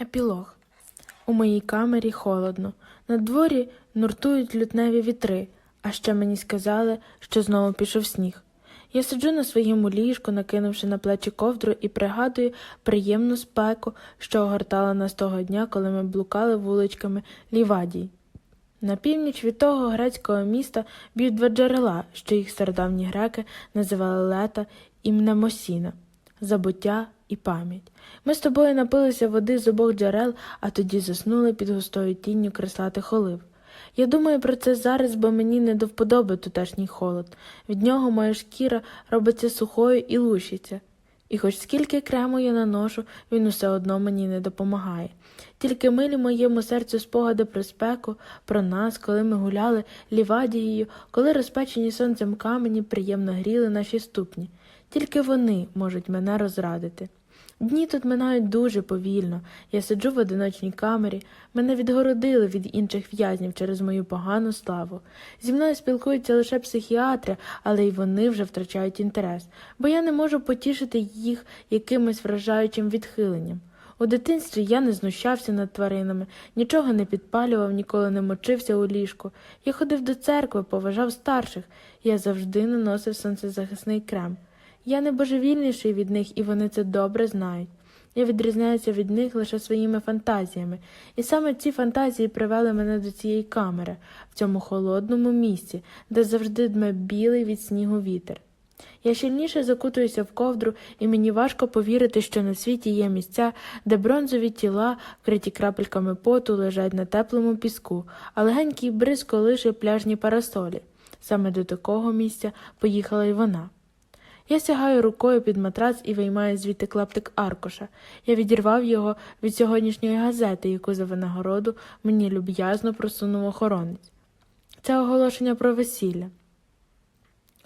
Епілог. У моїй камері холодно. На дворі нуртують лютневі вітри, а ще мені сказали, що знову пішов сніг. Я сиджу на своєму ліжку, накинувши на плечі ковдру, і пригадую приємну спеку, що огортала нас того дня, коли ми блукали вуличками Лівадії. На північ від того грецького міста б'ють два джерела, що їх стародавні греки називали лета і мнемосіна забуття і пам'ять. Ми з тобою напилися води з обох джерел, а тоді заснули під густою тінню креслатих олив. Я думаю про це зараз, бо мені не до вподоби тутешній холод. Від нього моя шкіра робиться сухою і лущиться. І хоч скільки крему я наношу, він усе одно мені не допомагає. Тільки милі моєму серцю спогади про спеку, про нас, коли ми гуляли лівадією, коли розпечені сонцем камені приємно гріли наші ступні. Тільки вони можуть мене розрадити. Дні тут минають дуже повільно. Я сиджу в одиночній камері, мене відгородили від інших в'язнів через мою погану славу. Зі мною спілкуються лише психіатри, але й вони вже втрачають інтерес, бо я не можу потішити їх якимось вражаючим відхиленням. У дитинстві я не знущався над тваринами, нічого не підпалював, ніколи не мочився у ліжку. Я ходив до церкви, поважав старших, я завжди наносив сонцезахисний крем. Я не божевільніший від них, і вони це добре знають. Я відрізняюся від них лише своїми фантазіями, і саме ці фантазії привели мене до цієї камери, в цьому холодному місці, де завжди дме білий від снігу вітер. Я щільніше закутуюся в ковдру, і мені важко повірити, що на світі є місця, де бронзові тіла, вкриті крапельками поту, лежать на теплому піску, а легенький бриз колише пляжні парасолі. Саме до такого місця поїхала й вона. Я сягаю рукою під матрац і виймаю звідти клаптик аркуша. Я відірвав його від сьогоднішньої газети, яку за винагороду мені люб'язно просунув охоронець. Це оголошення про весілля.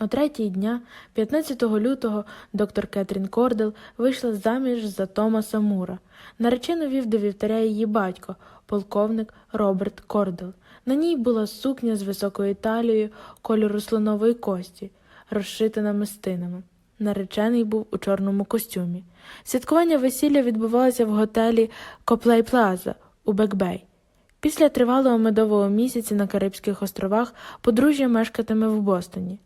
О третій дня, 15 лютого, доктор Кетрін Кордел вийшла заміж за Томаса Мура. Наречену вів до вівтаря її батько, полковник Роберт Кордел. На ній була сукня з високою талією кольору слонової кості, розшита намистинами. Наречений був у чорному костюмі. Святкування весілля відбувалося в готелі Коплей Плаза у Бекбей. Після тривалого медового місяця на Карибських островах подружжя мешкатиме в Бостоні.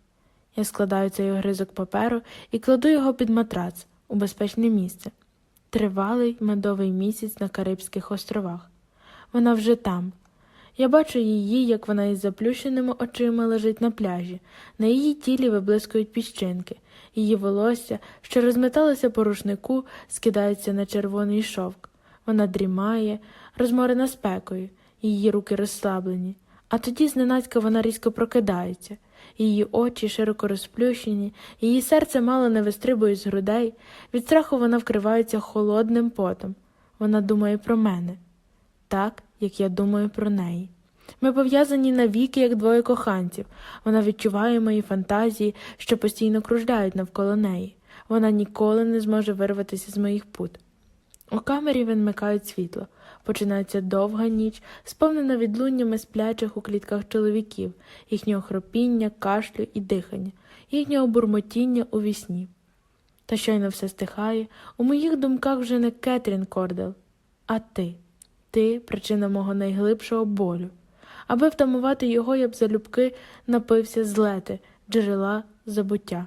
Я складаю цей огризок паперу і кладу його під матрац у безпечне місце. Тривалий медовий місяць на Карибських островах. Вона вже там. Я бачу її, як вона із заплющеними очима лежить на пляжі. На її тілі виблискують піщинки. Її волосся, що розметалося по рушнику, скидається на червоний шовк. Вона дрімає, розморена спекою, її руки розслаблені. А тоді зненацька вона різко прокидається. Її очі широко розплющені, її серце мало не вистрибує з грудей. Від страху вона вкривається холодним потом. Вона думає про мене, так, як я думаю про неї. Ми пов'язані навіки, як двоє коханців. Вона відчуває мої фантазії, що постійно кружляють навколо неї. Вона ніколи не зможе вирватися з моїх пут. У камері вимикають світло. Починається довга ніч, сповнена відлуннями сплячих у клітках чоловіків, їхнього хропіння, кашлю і дихання, їхнього бурмотіння у вісні. Та щойно все стихає, у моїх думках вже не Кетрін Кордел, а ти. Ти причина мого найглибшого болю. Аби втамувати його, я б залюбки напився з лети, джерела забуття,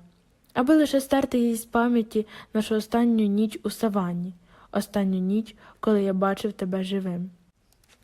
аби лише стерти її з пам'яті нашу останню ніч у саванні, останню ніч, коли я бачив тебе живим.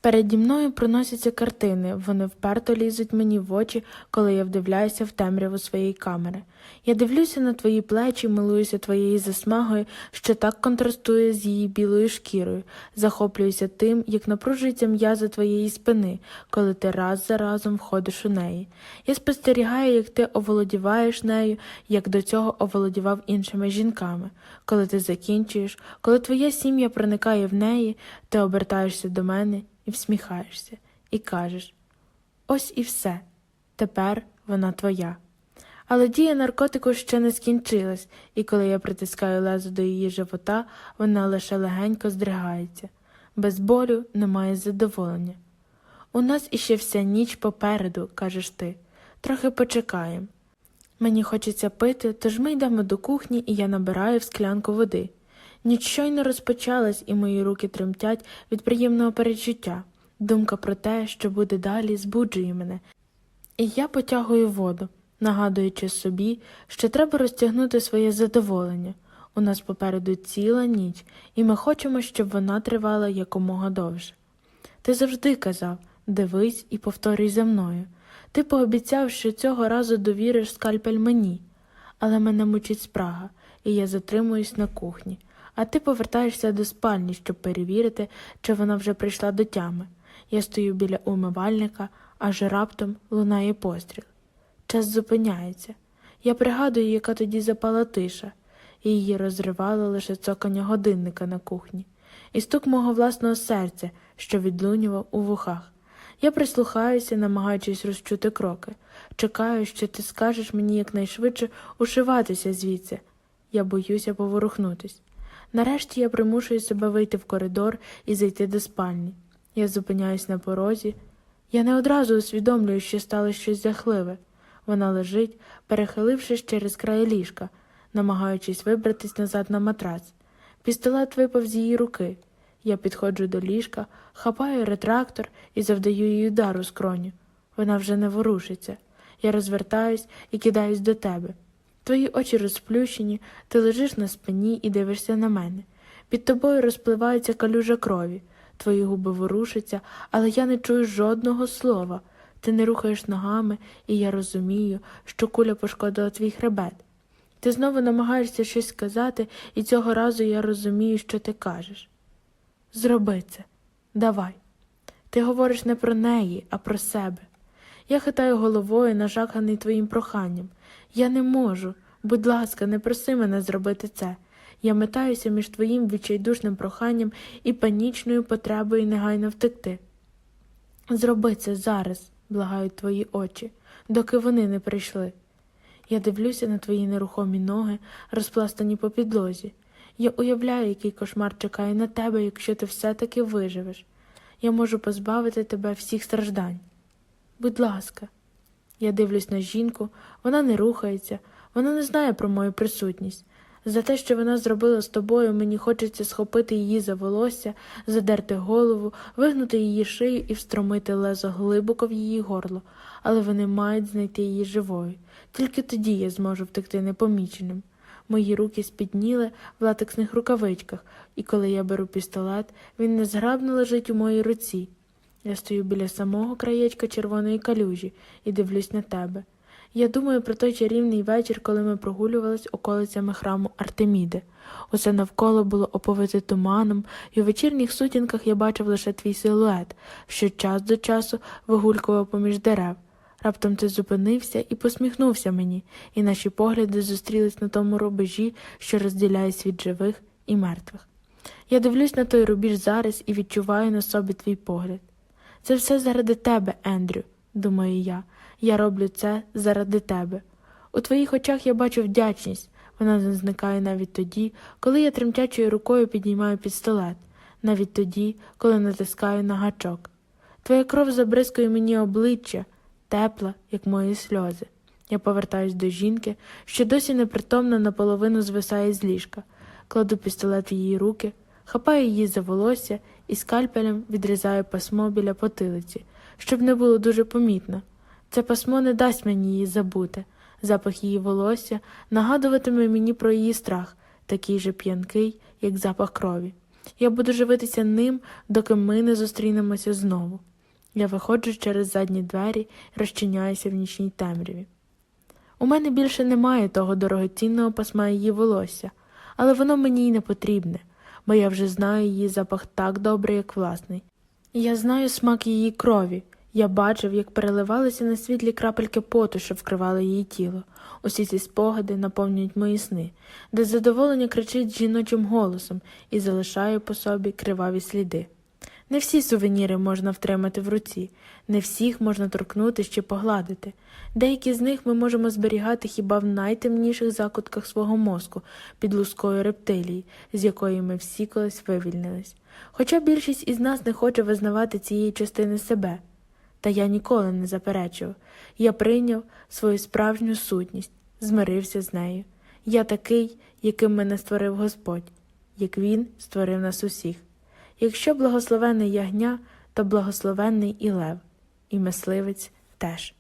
Переді мною проносяться картини, вони вперто лізуть мені в очі, коли я вдивляюся в темряву своєї камери. Я дивлюся на твої плечі, милуюся твоєю засмагою, що так контрастує з її білою шкірою, захоплююся тим, як напружується м'яза твоєї спини, коли ти раз за разом входиш у неї. Я спостерігаю, як ти оволодіваєш нею, як до цього оволодівав іншими жінками. Коли ти закінчуєш, коли твоя сім'я проникає в неї, ти обертаєшся до мене і всміхаєшся, і кажеш ось і все. Тепер вона твоя. Але дія наркотику ще не скінчилась, і коли я притискаю лезо до її живота, вона лише легенько здригається. Без болю немає задоволення. У нас іще вся ніч попереду, кажеш ти. Трохи почекаємо. Мені хочеться пити, тож ми йдемо до кухні, і я набираю в склянку води. Ніч щойно розпочалась, і мої руки тремтять від приємного перечуття. Думка про те, що буде далі, збуджує мене. І я потягую воду, нагадуючи собі, що треба розтягнути своє задоволення. У нас попереду ціла ніч, і ми хочемо, щоб вона тривала якомога довше. Ти завжди казав дивись і повторюй за мною. Ти пообіцяв, що цього разу довіриш скальпель мені, але мене мучить спрага, і я затримуюсь на кухні, а ти повертаєшся до спальні, щоб перевірити, чи вона вже прийшла до тями. Я стою біля умивальника, аж раптом лунає постріл. Час зупиняється. Я пригадую, яка тоді запала тиша, її розривало лише цокання годинника на кухні, і стук мого власного серця, що відлунював у вухах. Я прислухаюся, намагаючись розчути кроки. Чекаю, що ти скажеш мені якнайшвидше ушиватися звідси. Я боюся поворухнутись. Нарешті я примушую себе вийти в коридор і зайти до спальні. Я зупиняюсь на порозі. Я не одразу усвідомлюю, що стало щось жахливе. Вона лежить, перехилившись через край ліжка, намагаючись вибратись назад на матрац. Пістолет випав з її руки. Я підходжу до ліжка, хапаю ретрактор і завдаю їй удар у скроню. Вона вже не ворушиться. Я розвертаюсь і кидаюсь до тебе. Твої очі розплющені, ти лежиш на спині і дивишся на мене. Під тобою розпливається калюжа крові, твої губи ворушаться, але я не чую жодного слова. Ти не рухаєш ногами, і я розумію, що куля пошкодила твій хребет. Ти знову намагаєшся щось сказати, і цього разу я розумію, що ти кажеш. Зроби це, давай. Ти говориш не про неї, а про себе. Я хитаю головою, нажаханий твоїм проханням. Я не можу. Будь ласка, не проси мене зробити це. Я метаюся між твоїм відчайдушним проханням і панічною потребою негайно втекти. Зроби це зараз, благають твої очі, доки вони не прийшли. Я дивлюся на твої нерухомі ноги, розпластані по підлозі. Я уявляю, який кошмар чекає на тебе, якщо ти все-таки виживеш. Я можу позбавити тебе всіх страждань. Будь ласка, я дивлюсь на жінку, вона не рухається, вона не знає про мою присутність. За те, що вона зробила з тобою, мені хочеться схопити її за волосся, задерти голову, вигнути її шию і встромити лезо глибоко в її горло, але вони мають знайти її живою. Тільки тоді я зможу втекти непоміченим. Мої руки спідніли в латексних рукавичках, і коли я беру пістолет, він незграбно лежить у моїй руці. Я стою біля самого краєчка червоної калюжі і дивлюсь на тебе. Я думаю про той чарівний вечір, коли ми прогулювались околицями храму Артеміди. Усе навколо було оповите туманом, і у вечірніх сутінках я бачив лише твій силует, що час до часу вигулькував поміж дерев. Раптом ти зупинився і посміхнувся мені, і наші погляди зустрілись на тому рубежі, що розділяє світ живих і мертвих. Я дивлюсь на той рубіж зараз і відчуваю на собі твій погляд. Це все заради тебе, Ендрю, думаю я. Я роблю це заради тебе. У твоїх очах я бачу вдячність. Вона не зникає навіть тоді, коли я тремтячою рукою піднімаю пістолет, навіть тоді, коли натискаю на гачок. Твоя кров забризкує мені обличчя, тепла, як мої сльози. Я повертаюсь до жінки, що досі непритомно наполовину звисає з ліжка, кладу пістолет в її руки, хапаю її за волосся і скальпелем відрізаю пасмо біля потилиці, щоб не було дуже помітно. Це пасмо не дасть мені її забути. Запах її волосся нагадуватиме мені про її страх, такий же п'янкий, як запах крові. Я буду живитися ним, доки ми не зустрінемося знову. Я виходжу через задні двері і розчиняюся в нічній темряві. У мене більше немає того дорогоцінного пасма її волосся, але воно мені й не потрібне, бо я вже знаю її запах так добре, як власний. Я знаю смак її крові. Я бачив, як переливалися на світлі крапельки поту, що вкривали її тіло. Усі ці спогади наповнюють мої сни, де задоволення кричить жіночим голосом і залишає по собі криваві сліди. Не всі сувеніри можна втримати в руці, не всіх можна торкнути чи погладити. Деякі з них ми можемо зберігати хіба в найтемніших закутках свого мозку під лускою рептилії, з якої ми всі колись вивільнились. Хоча більшість із нас не хоче визнавати цієї частини себе. Та я ніколи не заперечував. Я прийняв свою справжню сутність, змирився з нею. Я такий, яким мене створив Господь. як він створив нас усіх. Якщо благословенний ягня, то благословенний і лев, і мисливець теж.